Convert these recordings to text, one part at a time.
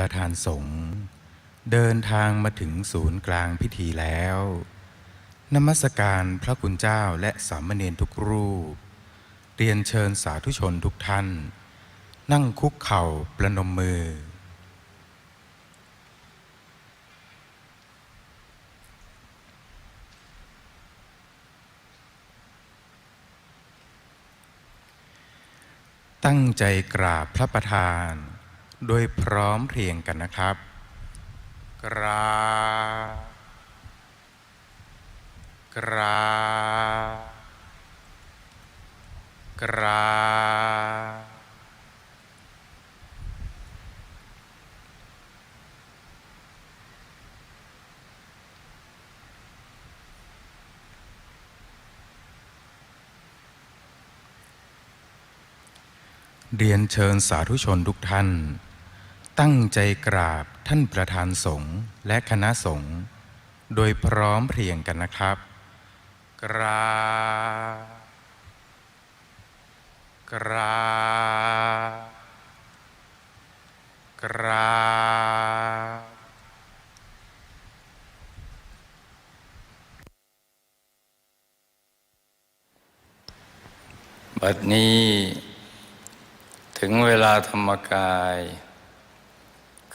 ประธานสงฆ์เดินทางมาถึงศูนย์กลางพิธีแล้ว นมัสการพระคุณเจ้าและสามเณรทุกรูป เรียนเชิญสาธุชนทุกท่าน นั่งคุกเข่าประนมมือ ตั้งใจกราบพระประธาน โดยพร้อมเพรียงกันนะครับ กราบกรา กรา เรียนเชิญสาธุชนทุกท่าน ตั้งใจกราบท่านประธานสงฆ์และคณะสงฆ์โดยพร้อมเพรียงกันนะครับ กราบกราบกราบบัดนี้ถึงเวลาธรรมกาย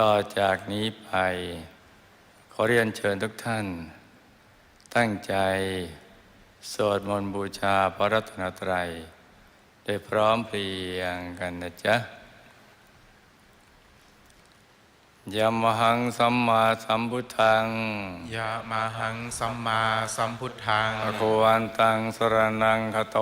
ต่อจากนี้ไป ขอเรียนเชิญทุกท่าน ตั้งใจสวดมนต์บูชาพระรัตนตรัย ได้พร้อมเพรียงกันนะจ๊ะ ยมหังสัมมาสัมพุทธัง ยะมาหังสัมมาสัมพุทธังอโควันตังสรนังคโต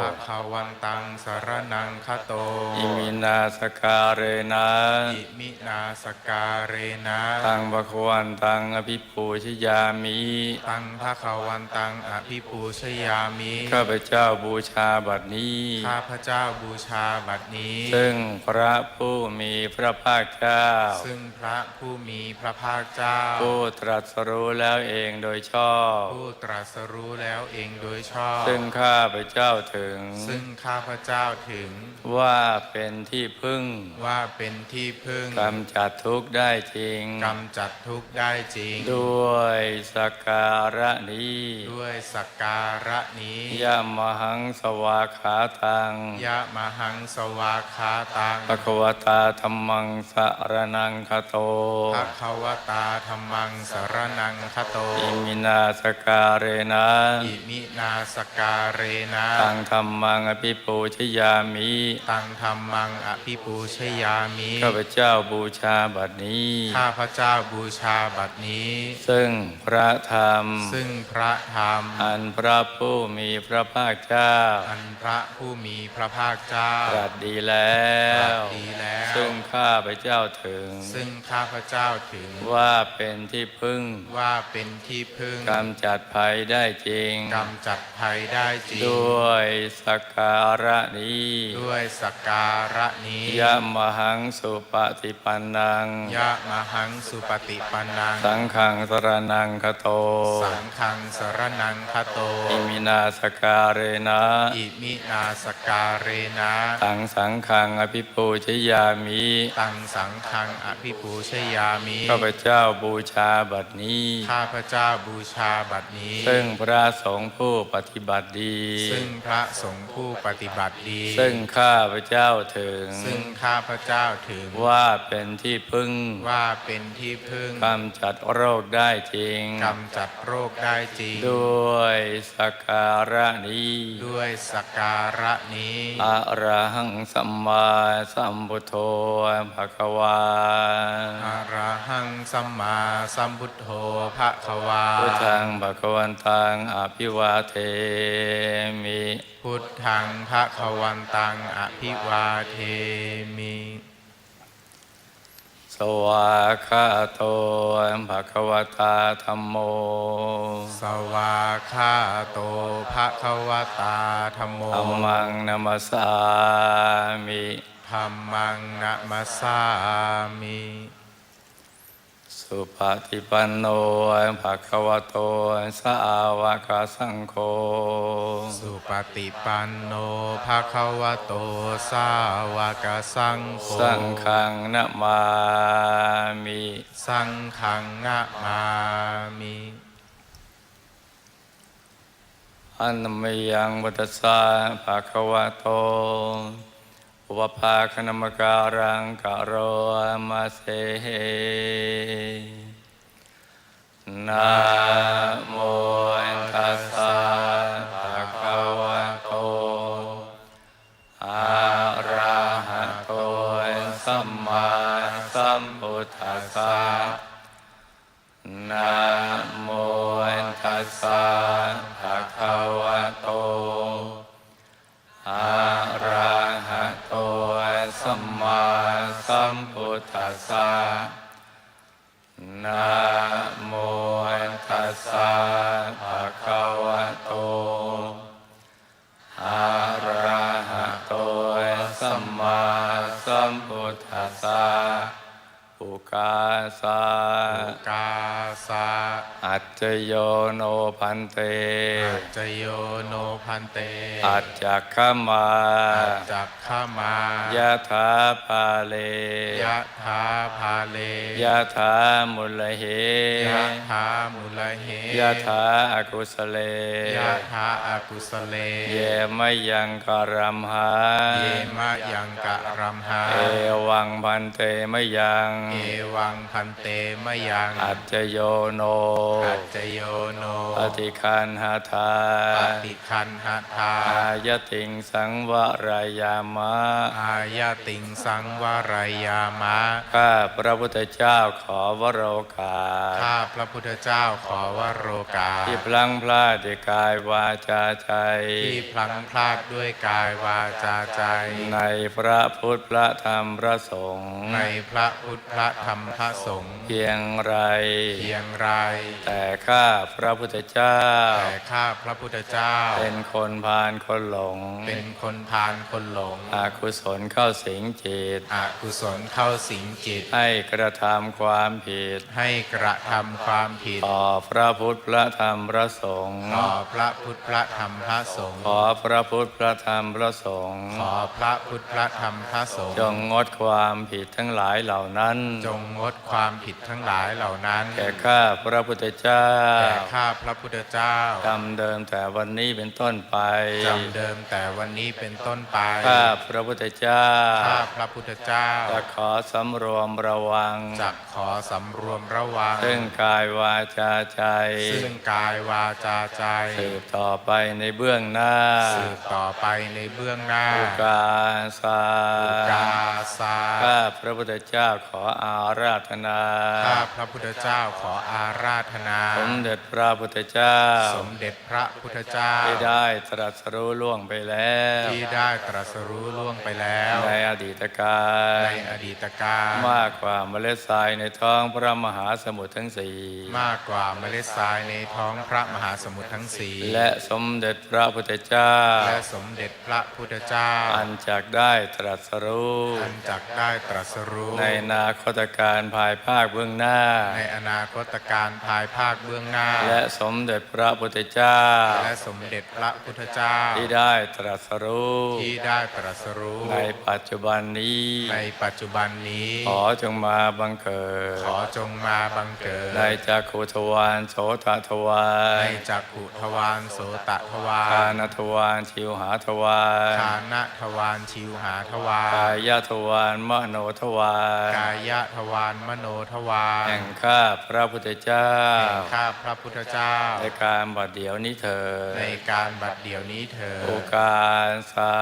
ภะคะวันตังสารนังคโต อิมินาสการเรนะอิมินาสการเรนะตังบะควันตังอภิปูชยามิ ตังภะคะวันตังอภิปูชยามิ ข้าพเจ้าบูชาบัดนี้ ข้าพเจ้าบูชาบัดนี้ ซึ่งพระผู้มีพระภาคเจ้าซึ่งพระผู้มีพระภาคเจ้า ผู้ตรัสรู้แล้วเองโดยชอบ ผู้ตรัสรู้แล้วเองโดยชอบ ซึ่งข้าพเจ้าถึง ซึ่งข้าพเจ้าถึง ว่าเป็นที่พึ่ง ว่าเป็นที่พึ่งกำจัดทุกข์ได้จริงกำจัดทุกข์ได้จริง ด้วยสักการะนี้ ด้วยสักการะนี้ยะมหังสวาขาตังยะมหังสวาคาตังปะควตาธรรมังสารนังคโตภะคะวตาธรรมังสารนังคโต อิมินาสการเรนะอิมินาสการเรนะตังธรรมังอภิปูชยามิตังธรรมังอภิปูชยามิข้าพเจ้าบูชาบัดนี้ข้าพเจ้าบูชาบัดนี้ ซึ่งพระธรรม ซึ่งพระธรรม อันพระผู้มีพระภาคเจ้า อันพระผู้มีพระภาคเจ้าตรัสดีแล้ตรัวสดีแล้วซึ่งข้าพเจ้าถึง ซึ่งข้าพเจ้าถึง ว่าเป็นที่พึ่งว่าเป็นที่พึ่งกำจัดภัยได้จริงกำจัดภัยได้จริง ด้วยสักการะนี้ ด้วยสักการะนี้ยะมหังสุปฏิปันนังยะมหังสุปฏิปันนัง สังฆังสรนังคโต สังฆังสรนังคโต อิมินาสการเรนะอิมินาสการเรนะตังสังฆังอภิปูชยามิ ตังสังฆังอภิปูชยามิ ข้าพเจ้าบูชาบัดนี้ ข้าพเจ้าบูชาบัดนี้ ซึ่งพระสงฆ์ผู้ปฏิบัติดี ซึ่งพระสงฆ์ผู้ปฏิบัติดี ซึ่งข้าพเจ้าถึง ซึ่งข้าพเจ้าถึง ว่าเป็นที่พึ่ง ว่าเป็นที่พึ่งกำจัดโรคได้จริงกำจัดโรคได้จริง ด้วยสักการะนี้ ด้วยสักการะนี้อะระหังสัมมาสัมพุทโธภะคะวาอะระหังสัมมาสัมพุทโธภะคะวาพุทธังภะคะวันตังอภิวาเทมิพุทธังภะคะวันตังอภิวาเทมิสสวาคาโตภะคะวตาธรรมโม สวาคาโตภะคะวตาธรรมโมธัมมังนัมสสามิ ธรรมังนะมัสสามิสุปฏิปันโนภะคะวโตสาวกสังโฆสุปฏิปันโนภะคะวะโตสาวกสังโฆสังฆังนะมามิสังฆังนะมามิอันมยังวัตสาภะคะวะโต อุปภาคณมการังกะโรมาเสนาโม มพุทธัสสะนะโมตัสสะภะคะวะโตอะระหะโตสัมมาสัมพุทธัสสะ อุกาสะกาสะอัจจโยโนพันเตอัจจโยโนพันเต อัจจักขมาอัจจักขมายะถาภาเลยะถาภาเลยะถามุลเหยะถามุลเหยะถาอากุสเลยะถาอากุสเล เยมะยังกรัมหา เยมะยังกะรัมหา เอวังพันเตมะยังเอวังพันเตมะยังอัจจโยโนอัจจโยโนปฏิคันหาทาปฏิคันหทาอายติงสังวรายามะอายาติงสังวรายามะข้าพระพุทธเจ้าขอวโรกาสข้าพระพุทธเจ้าขอวโรกาสที่พลังพลาดด้วยกายวาจาใจที่พลังพลาดด้วยกายวาจาใจ ในพระพุทธพระธรรมพระสงฆ์ในพระพุทธพระธรรมพระสงฆ์เพียงไร เพียงไร แต่ข้าพระพุทธเจ้า แต่ข้าพระพุทธเจ้า เป็นคนพาลคนหลง เป็นคนพาลคนหลงอากุศลเข้าสิงจิตอกุศลเข้าสิงจิต ให้กระทำความผิด ให้กระทำความผิดต่อพระพุทธพระธรรมพระสงฆ์ต่อพระพุทธพระธรรมพระสงฆ์ขอพระพุทธพระธรรมพระสงฆ์ขอพระพุทธพระธรรมพระสงฆ์จงงดความผิดทั้งหลายเหล่านั้นจงงดความผิดทั้งหลายเหล่านั้น แก่ข้าพระพุทธเจ้า แก่ข้าพระพุทธเจ้าจำเดิมแต่วันนี้เป็นต้นไปจำเดิมแต่วันนี้เป็นต้นไป ข้าพระพุทธเจ้า ข้าพระพุทธเจ้า จะขอสำรวมระวัง จะขอสำรวมระวัง ซึ่งกายวาจาใจ ซึ่งกายวาจาใจ สืบต่อไปในเบื้องหน้า สืบต่อไปในเบื้องหน้าอุกาสาอุกาสาข้าพระพุทธเจ้าขออาราธนาข้าพระพุทธเจ้าขออาราธนา สมเด็จพระพุทธเจ้า สมเด็จพระพุทธเจ้า ที่ได้ตรัสรู้ล่วงไปแล้ว ที่ได้ตรัสรู้ล่วงไปแล้ว ในอดีตการในอดีตการมากกว่าเมล็ดทรายในท้องพระมหาสมุทรทั้งสี่มากกว่าเมล็ดทรายในท้องพระมหาสมุทรทั้งสี่และสมเด็จพระพุทธเจ้า และสมเด็จพระพุทธเจ้า อันจักได้ตรัสรู้อันจักได้ตรัสรู้ในอนาคตการภายภาคเบื้องหน้า ในอนาคตการภายภาคเบื้องหน้า และสมเด็จพระพุทธเจ้า และสมเด็จพระพุทธเจ้า ที่ได้ตรัสรู้ที่ได้ตรัสรู้ในปัจจุบันนี้ ในปัจจุบันนี้ ขอจงมาบังเกิด ขอจงมาบังเกิด ในจักขุทวารโสตทวาในรจักขุทวารโสตทวาคารนทวารชิวหาทวารคานทวารชิวหาทวารกายทวารมโนทวารกายทวารมโนทวารแห่งข้าพระพุทธเจ้า แห่งข้าพระพุทธเจ้า ในการบัดเดี๋ยวนี้เธอ ในการบัดเดี๋ยวนี้เธอ โอกาสา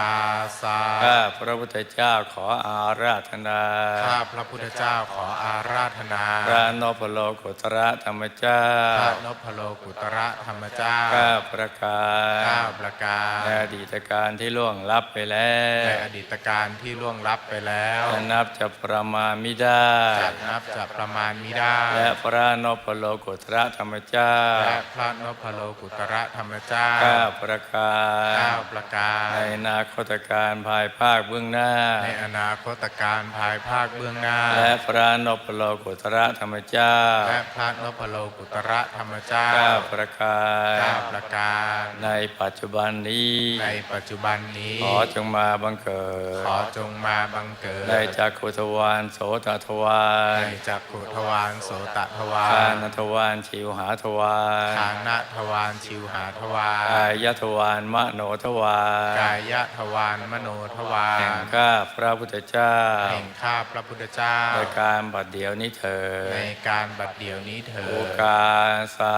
กาสะข้าพระพุทธเจ้าขออาราธนา ข้าพระพุทธเจ้าขออาราธนา พระนพโลกุตระธรรมเจ้า พระนพโลกุตระธรรมเจ้า ข้าประกาข้าศประการในอดีตการที่ล่วงลับไปแล้ว ในอดีตการที่ล่วงลับไปแล้วจะนับจะประมาณไม่ได้จะนับจะประมาณมิได้ และพระนพโลกุตระธรรมเจ้า และพระนพโลกุตระธรรมเจ้าข้าประกาข้าศประการ ในอนาคตการภายภาคเบื้องหน้า ในอนาคตการภายภาคเบื้องหน้า และพระนพโลกุตระธรรมเจ้า และพระนพโลกุตระธรรมเจ้าข้าประกาข้าศประการ ในปัจจุบันนี้ ในปัจจุบันนี้ ขอจงมาบังเกิด ขอจงมาบังเกิด ในจักขุทวารโสตทวารในจักขุทวารโสตทวาคารนทวารชิวหาทวารฐานะทวารชิวหาทวารกายทวารมโนทวารกายทวารมโนทวารแห่งข้าพระพุทธเจ้าแห่งข้าพระพุทธเจ้าในการบัดเดียวนี้เถิในดการบัดเดี๋ยวนี้เถิโอดกาสา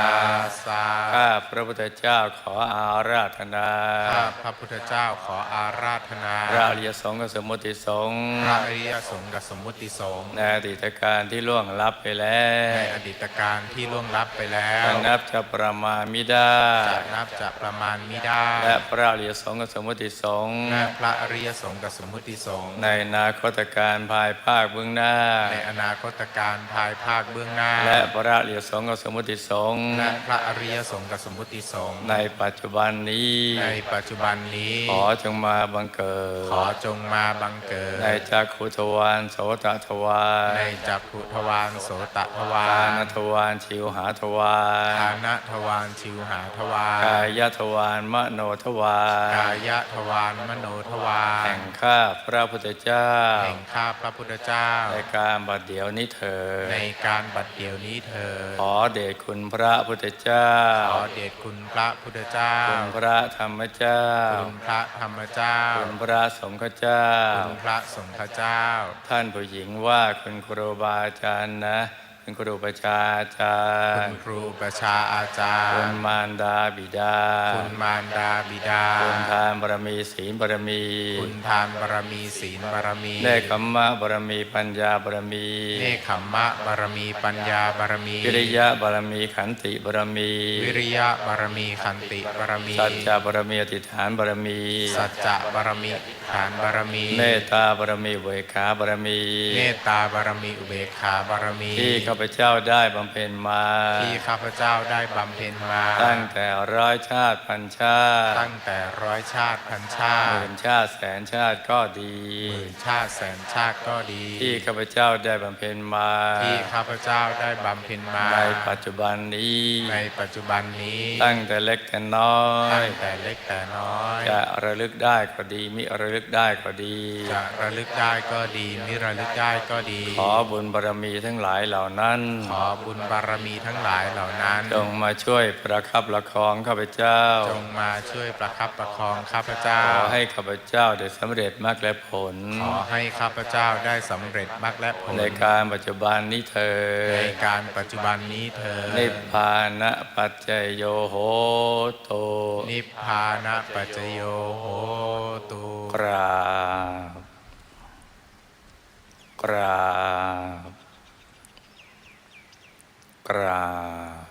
กาสาข้าพระพุทธเจ้าขออาราธนาข้าพระพุทธเจ้าขออาราธนาพระอริยสงฆ์กับสมมุติสงฆ์พระอริยสงฆ์กับสมมุติสงฆ์ในอดีตการที่ล่วงลับไปแล้ในวอดีตการที่ล่วงลับไปแล้วจะนับจะประมาณไม่ได้จะนับจะประมาณมิได้และพระอริยสงฆ์กับสมมุติสงฆ์และพระอริยสงฆ์กับสมมุติสงฆ์ในอนาคตการภายภาคเบื้องหน้า ในอนาคตการภายภาคเบื้องหน้า และพระอริยสงฆ์กับสมมุติสงฆ์และพระอริยสงฆ์กับสมมุติสงฆ์ในปัจจุบันนี้ ในปัจจุบันนี้ ขอจงมาบังเกิด ขอจงมาบังเกิดในจักขุทวารโสตทวารในจักขุทวารโสตทวาทารนทวารชิวหาทวารฐานะทวารชิวหาทวารกายทวารมโนทวารกายทวารมโนทวารแห่งข้าพระพุทธเจ้าแห่งข้าพระพุทธเจ้าในการบัดเดียวนี้เถิดในการบัดเดี๋ยวนี้เธอญขอเดชคุณพระพุทธเจ้าขอเดชคุณพระพุทธเจ้าคุณพระธรรมเจ้าคุณพระธรรมเจ้าคุณพระสงฆ์เจ้าคุณพระสงฆ์เจ้าท่านผู้หญิงว่าคุณครูบาอาจารย์นะคุณครูประชาอาจาคุรณย์ครูประชาอาจารคุณย์มารดาบิดา คุณมารดาบิดา คุณทานบารมีศีลบารมี คุณทานบารมีศีลบารมีเนคขมมะบารมีปัญญาบารมี เนคขมมะบารมีปัญญาบารมี วิริยะบารมีขันติบารมี วิริยะบารมีขันติบารมี สัจจะบารมีอธิษฐานบารมี สัจจะบารมี ฐานบารมี เมตตาบารมีเวขาบารมี เมตตาบารมีอุเบกขาบารมี ที่ข้าพเจ้าได้บำเพ็ญมา ที่ข้าพเจ้าได้บำเพ็ญมา ตั้งแต่ร้อยชาติพันชาติ ตั้งแต่ร้อยชาติพันชาหติมื่นชาติแสนชาติก็ดีหมื่นชาติแสนชาติก็ดี ที่ข้าพเจ้าได้บำเพ็ญมา ที่ข้าพเจ้าได้บำเพ็ญมา ในปัจจุบันนี้ ในปัจจุบันนี้ ตั้งแต่เล็กแต่น้อตั้ยงแต่เล็กแต่น้อย จะระลึกได้ก็ดีมิระลึกได้ก็ดี จะระลึกได้ก็ดีมิระลึกได้ก็ดี ขอบุญบารมีทั้งหลายเหล่านั้น ขอบุญบารมีทั้งหลายเหล่านั้น จงมาช่วยประคับประคองข้าพเจ้า จงมาช่วยประคับประคองข้าพเจ้า ขอให้ข้าพเจ้าได้สำเร็จมรรคและผล ขอให้ข้าพเจ้าได้สำเร็จมรรคและผล ในการปัจจุบันนี้เธอ ในการปัจจุบันนี้เธอญนิพพานะปัจเจโยโหโตนิพพานะปัจจโยโหตุกราบ กราบ กราบ